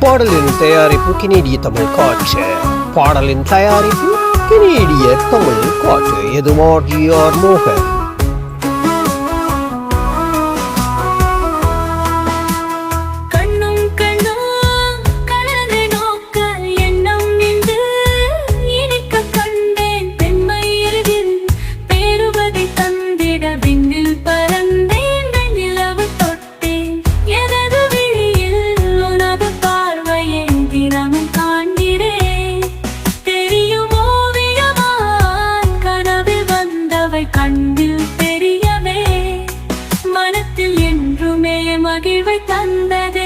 பாடலின் தயாரிப்பு கெனேடிய தமிழ் காற்று. பாடலின் தயாரிப்பு கெனேடிய தமிழ் காற்று. எது மாடி ஆர் மோகன் என்றாய் கண்ணில் தெரியவே மனத்தில் என்றுமே மகிழ்வை தந்தது.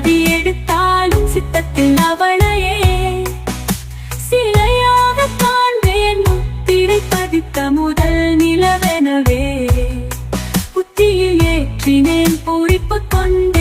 பிறவி எடுத்தாலும் சித்தத்தில் அவளையே. சிலையாக காண்பேன் முத்திரை பதித்த முதல் நிலவெனவே. புத்தியில் ஏற்றினேன் பூரிப்பு கொண்டு.